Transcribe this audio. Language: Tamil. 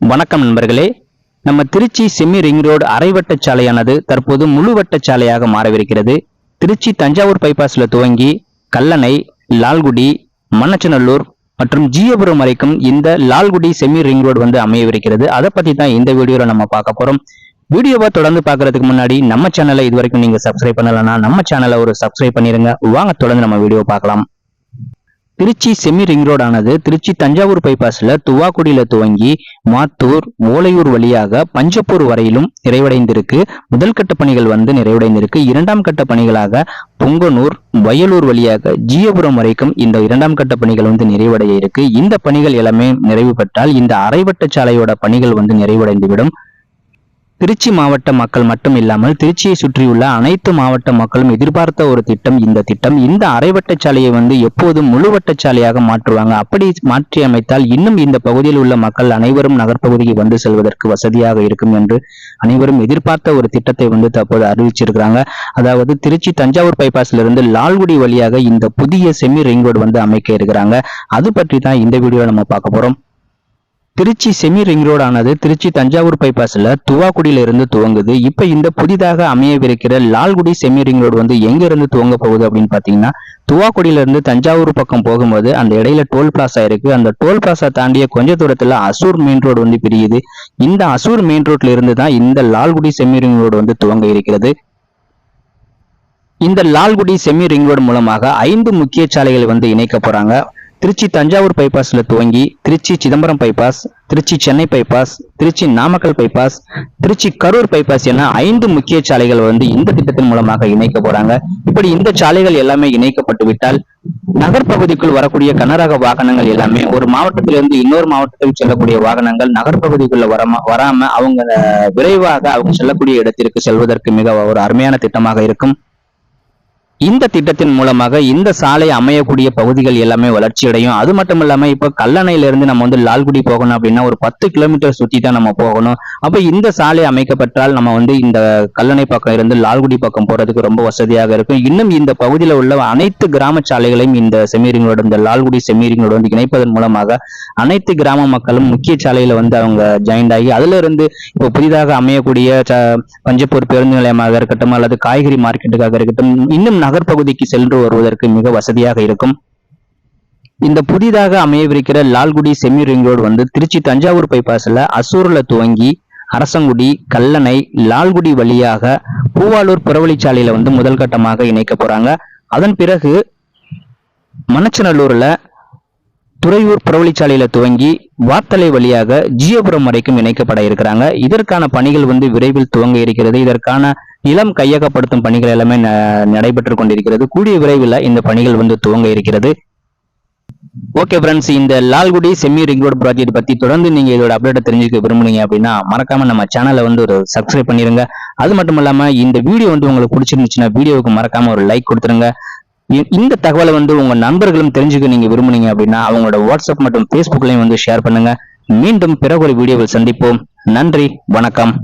வணக்கம் நண்பர்களே. நம்ம திருச்சி செம்மி ரிங் ரோடு அரைவட்ட சாலையானது தற்போது முழுவட்ட சாலையாக மாறவிருக்கிறது. திருச்சி தஞ்சாவூர் பைபாஸ்ல துவங்கி கல்லணை லால்குடி மண்ணச்சநல்லூர் மற்றும் ஜீயபுரம் வரைக்கும் இந்த லால்குடி செமி ரிங் ரோடு வந்து அமையவிருக்கிறது. அதை பத்தி தான் இந்த வீடியோவில் நம்ம பார்க்க போறோம். வீடியோவை தொடர்ந்து பார்க்கறதுக்கு முன்னாடி நம்ம சேனலை இது வரைக்கும் நீங்க சப்ஸ்கிரைப் பண்ணலன்னா நம்ம சேனலை ஒரு சப்ஸ்கிரைப் பண்ணிருங்க. வாங்க தொடர்ந்து நம்ம வீடியோ பார்க்கலாம். திருச்சி செமி ரிங் ரோடு ஆனது திருச்சி தஞ்சாவூர் பைபாஸ்ல துவாக்குடியில துவங்கி மாத்தூர் ஓலையூர் வழியாக பஞ்சப்பூர் வரையிலும் நிறைவடைந்திருக்கு. முதல் கட்ட பணிகள் வந்து நிறைவடைந்திருக்கு. இரண்டாம் கட்ட பணிகளாக பொங்கனூர் வயலூர் வழியாக ஜீயபுரம் வரைக்கும் இந்த இரண்டாம் கட்ட பணிகள் வந்து நிறைவடைய இருக்கு. இந்த பணிகள் எல்லாமே நிறைவு பெற்றால் இந்த அரைவட்ட சாலையோட பணிகள் வந்து நிறைவடைந்துவிடும். திருச்சி மாவட்ட மக்கள் மட்டும் இல்லாமல் திருச்சியை சுற்றியுள்ள அனைத்து மாவட்ட மக்களும் எதிர்பார்த்த ஒரு திட்டம் இந்த திட்டம். இந்த அரைவட்ட சாலையை வந்து எப்போதும் முழுவட்ட சாலையாக மாற்றுவாங்க. அப்படி மாற்றி அமைத்தால் இன்னும் இந்த பகுதியில் உள்ள மக்கள் அனைவரும் நகர்ப்பகுதிக்கு வந்து செல்வதற்கு வசதியாக இருக்கும் என்று அனைவரும் எதிர்பார்த்த ஒரு திட்டத்தை வந்து தற்போது அறிவிச்சிருக்கிறாங்க. அதாவது திருச்சி தஞ்சாவூர் பைபாஸ்ல இருந்து லால்குடி வழியாக இந்த புதிய செமி ரிங் ரோடு வந்து அமைக்க இருக்கிறாங்க. அது பற்றி தான் இந்த வீடியோ நம்ம பார்க்க போறோம். திருச்சி செமி ரிங் ரோடு ஆனது திருச்சி தஞ்சாவூர் பைபாஸ்ல துவாக்குடியில இருந்து துவங்குது. இப்ப இந்த புதிதாக அமையவிருக்கிற லால்குடி செமி ரிங் ரோடு வந்து எங்க இருந்து துவங்க போகுது அப்படின்னு பாத்தீங்கன்னா துவாக்குடியில இருந்து தஞ்சாவூர் பக்கம் போகும்போது அந்த இடையில டோல் பிளாசா இருக்கு. அந்த டோல் பிளாசா தாண்டிய கொஞ்ச தூரத்துல அசூர் மெயின் ரோடு வந்து பிரியுது. இந்த அசூர் மெயின் ரோட்ல இருந்து தான் இந்த லால்குடி செமி ரிங் ரோடு வந்து துவங்க இருக்கிறது. இந்த லால்குடி செமி ரிங் ரோடு மூலமாக ஐந்து முக்கிய சாலைகள் வந்து இணைக்க போறாங்க. திருச்சி தஞ்சாவூர் பைபாஸ்ல துவங்கி Tiruchi Chidambaram bypass Tiruchi Chennai bypass Tiruchi Namakkal bypass Tiruchi Karur bypass என ஐந்து முக்கிய சாலைகள் வந்து இந்த திட்டத்தின் மூலமாக இணைக்க போறாங்க. இப்படி இந்த சாலைகள் எல்லாமே இணைக்கப்பட்டு விட்டால் நகர்ப்பகுதிக்குள் வரக்கூடிய கனரக வாகனங்கள் எல்லாமே ஒரு மாவட்டத்திலிருந்து இன்னொரு மாவட்டத்துக்கு செல்லக்கூடிய வாகனங்கள் நகர்ப்பகுதிக்குள்ள வராம வராம அவங்க விரைவாக அவங்க செல்லக்கூடிய இடத்திற்கு செல்வதற்கு மிக ஒரு அருமையான திட்டமாக இருக்கும். இந்த திட்டத்தின் மூலமாக இந்த சாலை அமையக்கூடிய பகுதிகள் எல்லாமே வளர்ச்சி அடையும் அது மட்டும் இல்லாம இப்ப கல்லணையிலிருந்து நம்ம வந்து லால்குடி போகணும் அப்படின்னா ஒரு பத்து கிலோமீட்டர் சுத்தி தான் நம்ம போகணும். அப்ப இந்த சாலை அமைக்கப்பட்டால் நம்ம வந்து இந்த கல்லணை பக்கம் இருந்து லால்குடி பக்கம் போறதுக்கு ரொம்ப வசதியாக இருக்கும். இன்னும் இந்த பகுதியில் உள்ள அனைத்து கிராம சாலைகளையும் இந்த செமீரிங்களோட இந்த லால்குடி செமீரிங்களோட வந்து இணைப்பதன் மூலமாக அனைத்து கிராம மக்களும் முக்கிய சாலையில வந்து அவங்க ஜாயின் ஆகி அதுல இருந்து இப்போ புதிதாக அமையக்கூடிய பஞ்சப்பூர் பேருந்து நிலையமாக இருக்கட்டும் அல்லது காய்கறி மார்க்கெட்டுக்காக இருக்கட்டும் இன்னும் நகர்ப்பகுதிக்கு சென்று வருவதற்கு மிக வசதியாக இருக்கும். இந்த புதிதாக அமையவிருக்கிற லால்குடி செமி ரிங் ரோடு வந்து திருச்சி தஞ்சாவூர் பைபாஸில் அசூரில் துவங்கி அரசங்குடி கல்லணை லால்குடி வழியாக பூவாலூர் புறவழிச்சாலையில வந்து முதல் கட்டமாக இணைக்க போறாங்க. அதன் பிறகு மணச்சநல்லூர்ல துறையூர் புறவழிச்சாலையில துவங்கி வாத்தலை வழியாக ஜியபுரம் வரைக்கும் இணைக்கப்பட இருக்கிறாங்க. இதற்கான பணிகள் வந்து விரைவில் துவங்க இருக்கிறது. இதற்கான நிலம் கையகப்படுத்தும் பணிகள் எல்லாமே நடைபெற்று கொண்டிருக்கிறது. கூடிய விரைவில் இந்த பணிகள் வந்து துவங்க இருக்கிறது. ஓகே ஃப்ரெண்ட்ஸ் இந்த Lalgudi semi ring road project பத்தி தொடர்ந்து நீங்க இதோட அப்டேட் தெரிஞ்சுக்க விரும்புனீங்க அப்படின்னா மறக்காம நம்ம சேனலை வந்து ஒரு சப்ஸ்கிரைப் பண்ணிருங்க. அது மட்டும் இல்லாம இந்த வீடியோ வந்து உங்களுக்கு பிடிச்சிருந்துச்சுன்னா வீடியோவுக்கு மறக்காம ஒரு லைக் கொடுத்துருங்க. இந்த தகவலை வந்து உங்க நண்பர்களும் தெரிஞ்சுக்க நீங்க விரும்புனீங்க அப்படின்னா அவங்களோட வாட்ஸ்அப் மற்றும் பேஸ்புக்லையும் வந்து ஷேர் பண்ணுங்க. மீண்டும் பிறகு ஒரு வீடியோவில் சந்திப்போம். நன்றி வணக்கம்.